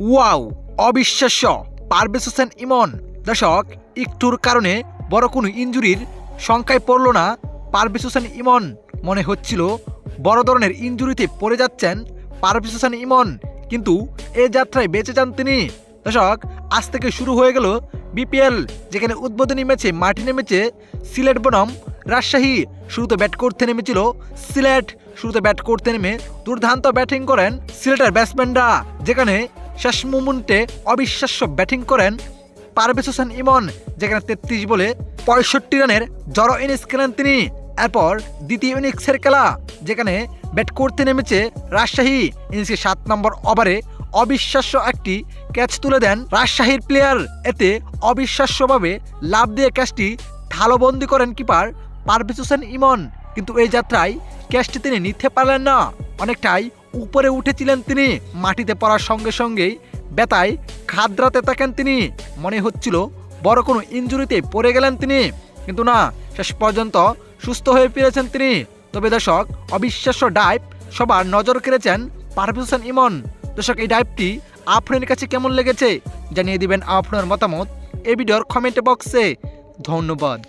Wow, অবিশ্বাস্য। পারভেজ হোসেন ইমন। দর্শক, একটুর কারণে বড় কোনো ইঞ্জুরির সংখ্যায় পড়ল না পারভেজ হোসেন ইমন। মনে হচ্ছিল বড় ধরনের ইঞ্জুরিতে পড়ে যাচ্ছেন পারভেজ হোসেন ইমন। কিন্তু এ যাত্রায় বেঁচে যান তিনি। দর্শক, আজ থেকে শুরু হয়ে গেল বিপিএল, যেখানে উদ্বোধনী ম্যাচে মাঠে নেমেছে সিলেট বনাম। রাজশাহী শুরুতে ব্যাট করতে নেমেছিল সিলেট। শুরুতে ব্যাট করতে নেমে দুর্দান্ত ব্যাটিং করেন সিলেটের ব্যাটসম্যানরা, যেখানে শেষ মুমেন্টে অবিশ্বাস্য ব্যাটিং করেন পারভেজ হোসেন ইমন, যেখানে তেত্রিশ বলে পঁয়ষট্টি রানের জড়ো ইনিংস খেলেন তিনি। এরপর দ্বিতীয় ইনিংসের খেলা, যেখানে ব্যাট করতে নেমেছে রাজশাহী। ইনিংসের সাত নম্বর ওভারে অবিশ্বাস্য একটি ক্যাচ তুলে দেন রাজশাহীর প্লেয়ার এতে অবিশ্বাস্যভাবে লাভ দিয়ে ক্যাচটি ঢালবন্দি করেন কিপার পারভেজ হোসেন ইমন। কিন্তু এই যাত্রায় ক্যাচটি তিনি নিতে পারলেন না। অনেকটাই উপরে উঠেছিলেন তিনি। মাটিতে পড়ার সঙ্গে সঙ্গেই ব্যথায় খাদ্রাতে থাকেন তিনি। মনে হচ্ছিল বড় কোনো ইঞ্জুরিতে পড়ে গেলেন তিনি। কিন্তু না, শেষ পর্যন্ত সুস্থ হয়ে ফিরেছেন তিনি। তবে দর্শক, অবিশ্বাস্য ডাইভ সবার নজর কেড়েছেন পারভেজ হোসেন ইমন। দর্শক, এই ডাইভটি আপনার কাছে কেমন লেগেছে? জানিয়ে দিবেন আপনার মতামত। এই ভিডিওর কমেন্ট বক্সে। ধন্যবাদ।